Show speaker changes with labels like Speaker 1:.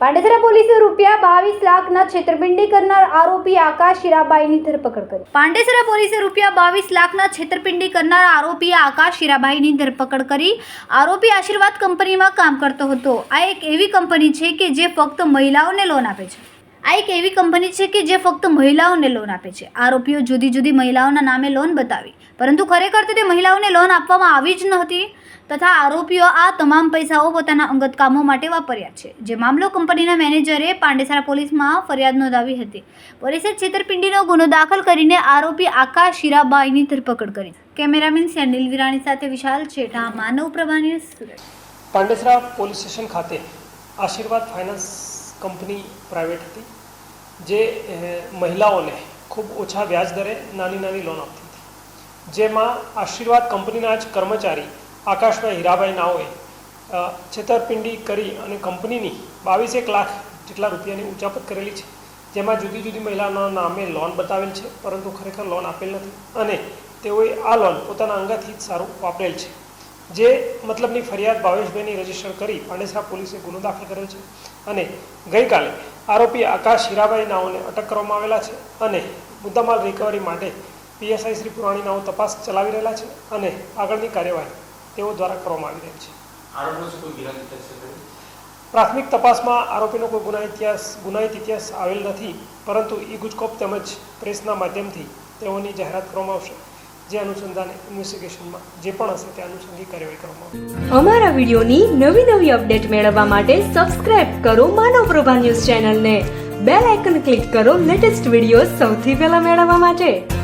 Speaker 1: પાંડેસરા પોલીસે રૂપિયા બાવીસ લાખના છેતરપિંડી કરનાર આરોપી આકાશ હીરાબાઈની ધરપકડ કરી. પાંડેસરા પોલીસે રૂપિયા બાવીસ લાખના છેતરપિંડી કરનાર આરોપી આકાશ હીરાબાઈની ધરપકડ કરી આરોપી આશીર્વાદ કંપનીમાં કામ કરતો હતો. આ એક એવી કંપની છે કે જે ફક્ત મહિલાઓને લોન આપે છે. આ એક એવી કંપની છે કે જે ફક્ત મહિલાઓને લોન આપે છે. આરોપીઓ જુદી જુદી મહિલાઓના નામે લોન બતાવી. પરંતુ ખરેખર તો તે મહિલાઓને લોન આપવામાં આવી જ નહોતી. તથા આરોપીઓ આ તમામ પૈસાઓ પોતાના અંગત કામો માટે વાપર્યા છે. જે મામલો કંપનીના મેનેજરે પાંડેસરા પોલીસમાં ફરિયાદ નોંધાવી હતી. પોલીસે છેતરપિંડીનો ગુનો દાખલ કરીને આરોપી આકાશ શીરાબાઈની ધરપકડ કરી. કેમેરામેન સેનિલ વિરાણી સાથે વિશાલ છેઠા માનવ પ્રભાની સુરત.
Speaker 2: પાંડેસરા પોલીસ સ્ટેશન ખાતે આશીર્વાદ ફાઇનાન્સ કંપની પ્રાઇવેટ હતી, જે મહિલાઓને ખૂબ ઓછા વ્યાજ દરે નાની નાની લોન આપતી હતી. જેમાં આશીર્વાદ કંપનીના જ કર્મચારી આકાશભાઈ હીરાભાઈ નાઓએ છેતરપિંડી કરી અને કંપનીની બાવીસેક લાખ જેટલા રૂપિયાની ઉચાપત કરેલી છે. જેમાં જુદી જુદી મહિલાઓના નામે લોન બતાવેલ છે, પરંતુ ખરેખર લોન આપેલ નથી. અને તેઓએ આ લોન પોતાના અંગતથી જ સારું વાપરેલ છે. જે મતલબની ફરિયાદ ભાવેશભાઈની રજિસ્ટર કરી પાંડેસરા પોલીસે ગુનો દાખલ કર્યો છે. અને ગઈકાલે આરોપી આકાશ હીરાભાઈ નાઓને અટક કરવામાં આવેલા છે અને મુદ્દામાલ રિકવરી માટે પીએસઆઈ શ્રી પુરાણી નાઓ તપાસ ચલાવી રહેલા છે અને આગળની કાર્યવાહી તેઓ દ્વારા કરવામાં આવી રહી છે? પ્રાથમિક તપાસમાં આરોપીનો કોઈ ગુના ઇતિહાસ ગુનાહિત ઇતિહાસ આવેલ નથી પરંતુ ઈ ગુજકોપ તેમજ પ્રેસના માધ્યમથી તેઓની જાહેરાત કરવામાં આવશે જે અનુસંધાન ઇન્વેસ્ટિગેશનમાં જે પણ હશે તે અનુસંધી કાર્યવાહી કરવામાં
Speaker 3: અમારા વિડીયોની નવી નવી અપડેટ મેળવવા માટે સબસ્ક્રાઇબ કરો માનવ પ્રભા ન્યૂઝ ચેનલને. બેલ આઇકન ક્લિક કરો લેટેસ્ટ વીડિયો સૌથી પહેલા મેળવવા માટે.